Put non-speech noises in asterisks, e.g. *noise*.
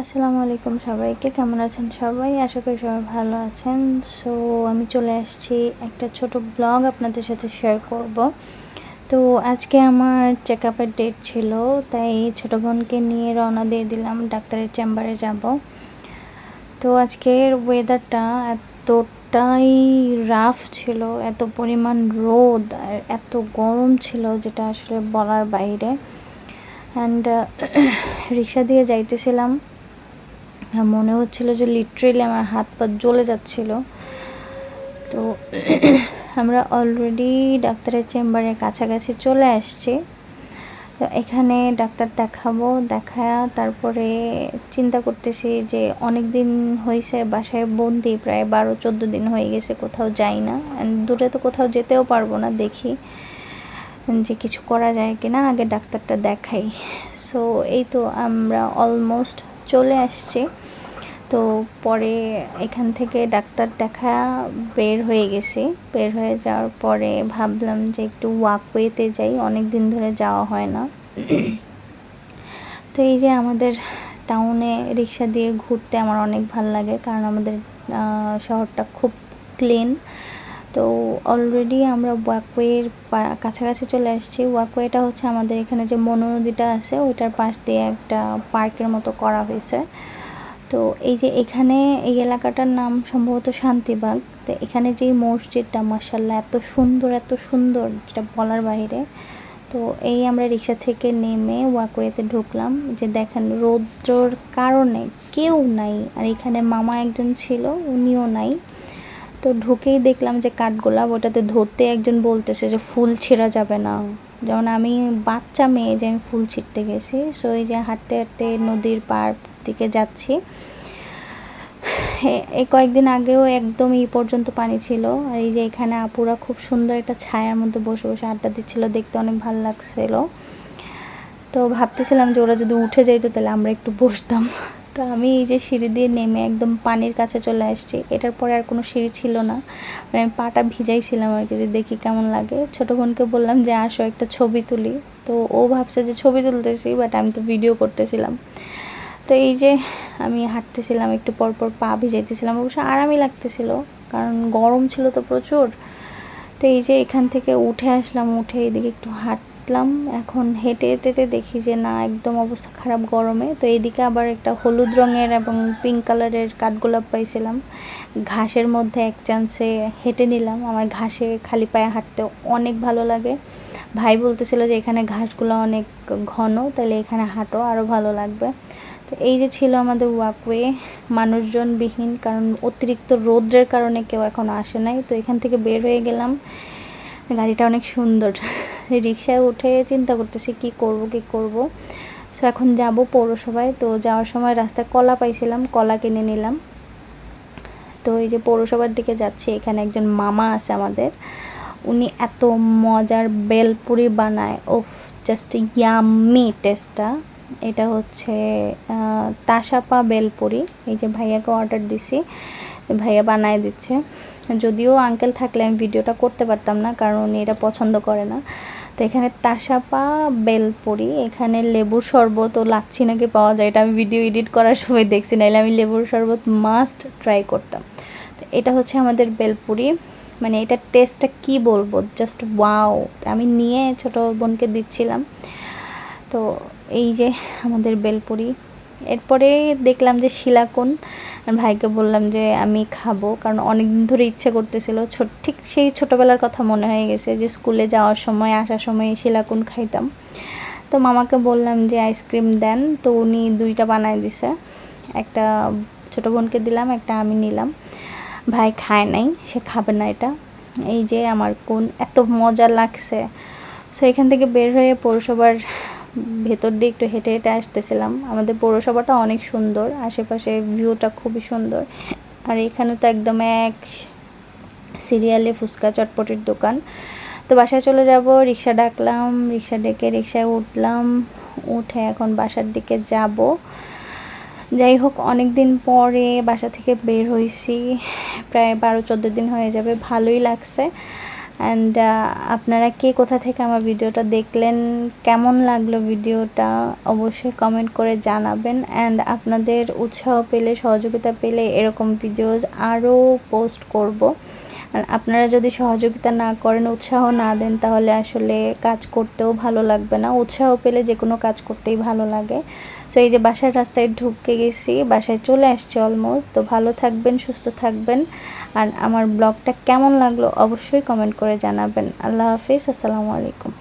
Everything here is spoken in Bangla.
আসসালামু আলাইকুম সবাইকে, কেমন আছেন সবাই? আশা করি সবাই ভালো আছেন। সো আমি চলে আসছি একটা ছোট ব্লগ আপনাদের সাথে শেয়ার করব। তো, আজকে আমার চেক আপের ডেট ছিল, তাই ছোট বোনকে নিয়ে রওনা দিয়ে দিলাম, ডাক্তারের চেম্বারে যাব। তো, আজকের ওয়েদারটা এতটাই রাফ ছিল, এত পরিমাণ রোদ, আর এত গরম ছিল যেটা আসলে বলার বাইরে। অ্যান্ড *coughs* রিক্সা দিয়ে যাইতেছিলাম। হ্যাঁ মনে হচ্ছিল যে লিটারেলি আমার হাত পা জ্বলে যাচ্ছিল। তো আমরা অলরেডি ডাক্তারের চেম্বারের কাছাকাছি চলে আসছি। তো এখানে ডাক্তার দেখাবো, দেখায়া তারপরে চিন্তা করতেছি যে অনেক দিন হয়েছে বাসায় বন্দি, প্রায় বারো, চোদ্দ দিন হয়ে গেছে, কোথাও যাই না। দূরে তো কোথাও যেতেও পারব না, দেখি যে কিছু করা যায় কিনা, আগে ডাক্তারটা দেখাই। সো এই তো আমরা অলমোস্ট চলে আসছে। তো পরে এখান থেকে ডাক্তার দেখা বের হয়ে গেছি। বের হয়ে যাওয়ার পরে ভাবলাম যে একটু ওয়াকওয়েতে যাই অনেক দিন ধরে যাওয়া হয় না। তো এই যে আমাদের টাউনে রিক্সা দিয়ে ঘুরতে আমার অনেক ভালো লাগে, কারণ আমাদের শহরটা খুব ক্লিন তো অলরেডি আমরা ওয়াকওয়ের কাছাকাছি চলে আসছি। ওয়াকওয়েটা হচ্ছে আমাদের এখানে যে মনো নদীটা আছে, ওইটার পাশ দিয়ে একটা পার্কের মতো করা হয়েছে। তো এই যে এখানে এই এলাকাটার নাম সম্ভবত শান্তিবাগ। তো এখানে যে মসজিদটা মার্শাল্লাহ এত সুন্দর এত সুন্দর, যেটা বলার বাইরে। তো এই আমরা রিক্সা থেকে নেমে ওয়াকওয়েতে ঢুকলাম যে দেখেন রৌদ্রর কারণে কেউ নাই। আর এখানে মামা একজন ছিল, উনিও নাই। তো ঢুকেই দেখলাম যে কাঠগোলাপ ওটাতে ধরতে একজন বলতেছে যে ফুল ছিঁড়া যাবে না। যেমন আমি বাচ্চা মেয়ে যে আমি ফুল ছিঁড়তে গেছি সো এই যে হাঁটতে হাঁটতে নদীর পার দিকে যাচ্ছি। এই কয়েকদিন আগেও একদম এই পর্যন্ত পানি ছিল। আর এই যে এখানে আপুরা খুব সুন্দর একটা ছায়ার মধ্যে বসে বসে আড্ডা দিচ্ছিল, দেখতে অনেক ভালো লাগছিল। তো ভাবতেছিলাম যে ওরা যদি উঠে যাইতো তাহলে আমরা একটু বসতাম। তো আমি এই যে সিঁড়ি দিয়ে নেমে একদম পানির কাছে চলে আসছি। এটার পরে আর কোনো সিঁড়ি ছিল না। মানে আমি পাটা ভিজাইছিলাম আর কি যে দেখি কেমন লাগে। ছোটো বোনকে বললাম যে, আসো একটা ছবি তুলি। তো ও ভাবছে যে, ছবি তুলতেছি বাট আমি তো ভিডিও করতেছিলাম। তো এই যে আমি হাঁটতেছিলাম, একটু পরপর পা ভিজাইতেছিলাম, অবশ্য আরামই লাগতেছিল, কারণ গরম ছিল তো প্রচুর। তো এই যে এখান থেকে উঠে আসলাম, উঠে এদিকে একটু হাঁটলাম এখন হেঁটে হেঁটে দেখি যে না, একদম অবস্থা খারাপ গরমে। তো এইদিকে আবার একটা হলুদ রঙের এবং পিঙ্ক কালারের কাঠগোলাপ পাইছিলাম। ঘাসের মধ্যে এক চান্সে হেঁটে নিলাম। আমার ঘাসে খালি পায়ে হাঁটতে অনেক ভালো লাগে। ভাই বলতেছিল যে এখানে ঘাসগুলো অনেক ঘন, তাহলে এখানে হাঁটো আরও ভালো লাগবে। তো এই যে ছিল আমাদের ওয়াকওয়ে মানুষজন বিহীন কারণ অতিরিক্ত রৌদ্রের কারণে কেউ এখন আসে নাই। তো এখান থেকে বের হয়ে গেলাম। গাড়িটা অনেক সুন্দর। রিক্সায় উঠে চিন্তা করতেছি, কি করব কি করব? সো এখন যাব পৌরসভায়। তো যাওয়ার সময় রাস্তায় কলা পাইছিলাম, কলা কিনে নিলাম। তো এই যে পৌরসভার দিকে যাচ্ছি, এখানে একজন মামা আছে আমাদের। উনি এত মজার বেলপুরি বানায় ওফ জাস্ট ইয়াম্মি টেস্টটা এটা হচ্ছে তাসাপা বেলপুরি। এই যে ভাইয়াকে অর্ডার দিছি, ভাইয়া বানায় দিচ্ছে। যদিও আঙ্কেল থাকলে আমি ভিডিওটা করতে পারতাম না, কারণ এটা পছন্দ করে না। তো এখানে তাসাপা বেলপুরি, এখানে লেবুর শরবত ও লাচ্ছি নাকি পাওয়া যায়, এটা আমি ভিডিও এডিট করার সময় দেখছি নাহলে আমি লেবুর শরবত মাস্ট ট্রাই করতাম। তো এটা হচ্ছে আমাদের বেলপুরি। মানে এটার টেস্টটা কি বলব? জাস্ট ওয়াও আমি নিয়ে ছোট বোনকে দিচ্ছিলাম। তো এই যে আমাদের বেলপুরি। এরপরে দেখলাম যে শিলাকুন ভাইকে বললাম যে আমি খাব, কারণ অনেক দিন ধরে ইচ্ছে করতেছিল। ছোট ঠিক সেই ছোটোবেলার কথা মনে হয়ে গেছে যে স্কুলে যাওয়ার সময়, আসার সময় শিলাকুন খাইতাম। তো মামাকে বললাম যে আইসক্রিম দেন। তো উনি দুইটা বানায় দিছে। একটা ছোটো বোনকে দিলাম, একটা আমি নিলাম। ভাই খায় নাই, সে খাবে না এটা। এই যে আমার কোন এত মজা লাগছে। সো এখান থেকে বের হয়ে পৌরসভার ভেতর দিয়ে একটু হেঁটে হেঁটে আসতেছিলাম। আমাদের পৌরসভাটা অনেক সুন্দর, আশেপাশে ভিউটা খুবই সুন্দর। আর এখানে তো একদম এক সিরিয়ালে ফুচকা চটপটির দোকান। তো বাসায় চলে যাব, রিক্সা ডাকলাম, রিক্সা ডেকে রিক্সায় উঠলাম। উঠে এখন বাসার দিকে যাব। যাই হোক অনেক দিন পরে বাসা থেকে বের হয়েছি। প্রায় বারো চোদ্দ দিন হয়ে যাবে, ভালোই লাগছে। অ্যান্ড আপনারা কে কোথা থেকে আমার ভিডিওটা দেখলেন, কেমন লাগল ভিডিওটা অবশ্যই কমেন্ট করে জানাবেন। অ্যান্ড আপনাদের উৎসাহ পেলে, সহযোগিতা পেলে এরকম ভিডিওস আরও পোস্ট করব। আপনারা যদি সহযোগিতা না করেন, উৎসাহ না দেন, তাহলে আসলে কাজ করতেও ভালো লাগবে না। উৎসাহ পেলে যে কোনো কাজ করতেই ভালো লাগে। সো এই যে বাসার রাস্তায় ঢুকে গেছি, বাসায় চলে আসছি অলমোস্ট তো ভালো থাকবেন, সুস্থ থাকবেন। আর আমার ব্লগটা কেমন লাগল অবশ্যই কমেন্ট করে জানাবেন। আল্লাহ হাফিজ, আসসালামু আলাইকুম।